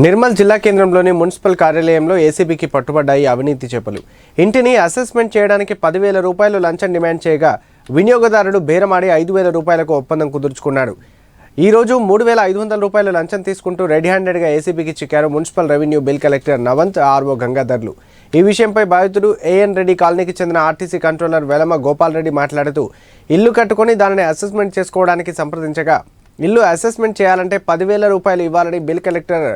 నిర్మల్ జిల్లా కేంద్రంలోని మున్సిపల్ కార్యాలయంలో ఏసీబీకి పట్టుబడ్డాయి అవినీతి చేపలు. ఇంటిని అసెస్మెంట్ చేయడానికి పదివేల రూపాయలు లంచం డిమాండ్ చేయగా వినియోగదారుడు బేరమాడి ఐదు వేల రూపాయలకు ఒప్పందం కుదుర్చుకున్నాడు. ఈరోజు మూడు వేల ఐదు వందల రూపాయలు లంచం తీసుకుంటూ రెడ్ హ్యాండెడ్గా ఏసీబీకి చిక్కారు municipal revenue bill collector Navanth RO గంగాధర్లు. ఈ విషయంపై బాధితుడు ఏఎన్ రెడ్డి కాలనీకి చెందిన ఆర్టీసీ కంట్రోలర్ వెలమ గోపాల్ రెడ్డి మాట్లాడుతూ ఇల్లు కట్టుకొని దానిని అసెస్మెంట్ చేసుకోవడానికి సంప్రదించగా ఇల్లు అసెస్మెంట్ చేయాలంటే పదివేల రూపాయలు ఇవ్వాలని బిల్ కలెక్టర్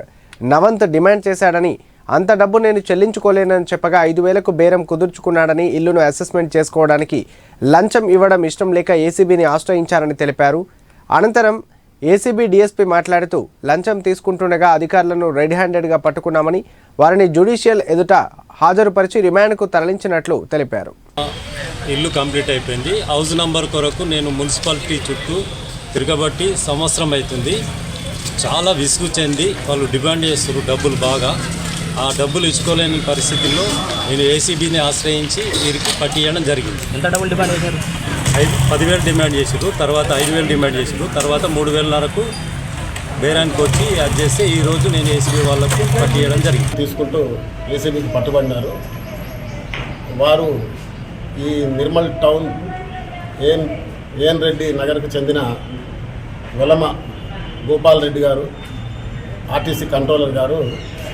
నవంత్ డిమాండ్ చేశాడని అంత డబ్బు నేను చెల్లించుకోలేనని చెప్పగా ఐదు వేలకు బేరం కుదుర్చుకున్నాడని ఇల్లును అసెస్మెంట్ చేసుకోవడానికి లంచం ఇవ్వడం ఇష్టం లేక ఏసీబీని ఆశ్రయించారని తెలిపారు. అనంతరం ఏసీబీ డీఎస్పీ మాట్లాడుతూ లంచం తీసుకుంటుండగా అధికారులను రెడ్ హ్యాండెడ్గా పట్టుకున్నామని వారిని జ్యుడిషియల్ ఎదుట హాజరుపరిచి రిమాండ్కు తరలించినట్లు తెలిపారు. ఇల్లు కంప్లీట్ అయిపోయింది. హౌస్ నంబర్ కొరకు నేను మున్సిపాలిటీ చుట్టూ తిరగబట్టి సంవత్సరం అవుతుంది. చాలా విసుగు చెంది వాళ్ళు డిమాండ్ చేస్తారు డబ్బులు బాగా. ఆ డబ్బులు ఇచ్చుకోలేని పరిస్థితుల్లో నేను ఏసీబీని ఆశ్రయించి వీరికి పట్టియడం జరిగింది. ఎంత డబ్బులు డిమాండ్ చేశారు? ఐదు పదివేలు డిమాండ్ చేసారు తర్వాత ఐదు వేలు డిమాండ్ చేసారు తర్వాత మూడు వేలన్నరకు బేరానికి వచ్చి అది చేస్తే ఈరోజు నేను ఏసీబీ వాళ్ళకు పట్టియడం జరిగింది. తీసుకుంటూ ఏసీబీకి పట్టుబడినారు. వారు ఈ Nirmal town AN AN Reddy నగర్కు చెందిన వెలమ గోపాల్ రెడ్డి గారు ఆర్టీసీ కంట్రోలర్ గారు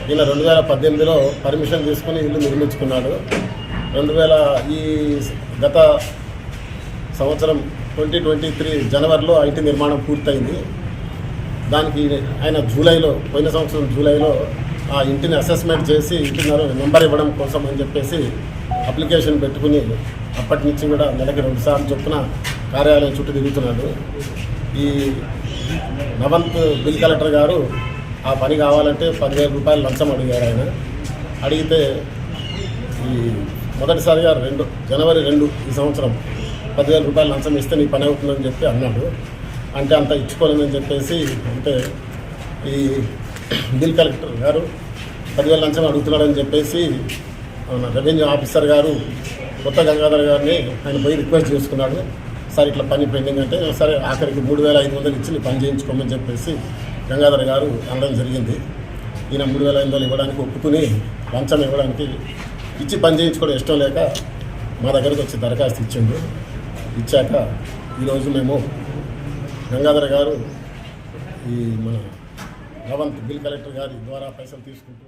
ఈయన రెండు వేల పద్దెనిమిదిలో పర్మిషన్ తీసుకుని ఇల్లు నిర్మించుకున్నాడు. రెండు వేల ఈ గత సంవత్సరం ట్వంటీ ట్వంటీ త్రీ జనవరిలో ఐటీ నిర్మాణం పూర్తయింది. దానికి ఆయన జూలైలో పోయిన సంవత్సరం జూలైలో ఆ ఇంటిని అసెస్మెంట్ చేసి ఇంటిన్నారు నెంబర్ ఇవ్వడం కోసం అని చెప్పేసి అప్లికేషన్ పెట్టుకుని అప్పటి నుంచి కూడా నెలకి రెండుసార్లు చొప్పున కార్యాలయం చుట్టూ తిరుగుతున్నాడు. ఈ నవంత్ బిల్ కలెక్టర్ గారు ఆ పని కావాలంటే పదివేల రూపాయలు లంచం అడిగారు ఆయన. అడిగితే ఈ మొదటిసారిగా రెండు జనవరి రెండు ఈ సంవత్సరం పదివేల రూపాయలు లంచం ఇస్తే నీ పని అవుతుందని చెప్పి అన్నాడు. అంటే అంత ఇచ్చుకోలేదని చెప్పేసి అంటే ఈ బిల్ కలెక్టర్ గారు పదివేల లంచం అడుగుతున్నాడని చెప్పేసి మన రెవెన్యూ ఆఫీసర్ గారు కొత్త గంగాధర్ గారిని ఆయన పోయి రిక్వెస్ట్ చేసుకున్నాడు. సార్ ఇట్లా పని పెండింగ్ అంటే సరే ఆఖరికి మూడు వేల ఐదు వందలు ఇచ్చి పని చేయించుకోమని చెప్పేసి గంగాధర్ గారు అనడం జరిగింది. ఈయన మూడు వేల ఐదు వందలు ఇవ్వడానికి ఒప్పుకుని లంచం ఇవ్వడానికి ఇచ్చి పని చేయించుకోవడం ఇష్టం లేక మా దగ్గరకు వచ్చి దరఖాస్తు ఇచ్చిండు. ఇచ్చాక ఈరోజు మేము గంగాధర గారు ఈ మన రవంత్ బిల్ కలెక్టర్ గారి ద్వారా పైసలు తీసుకుంటూ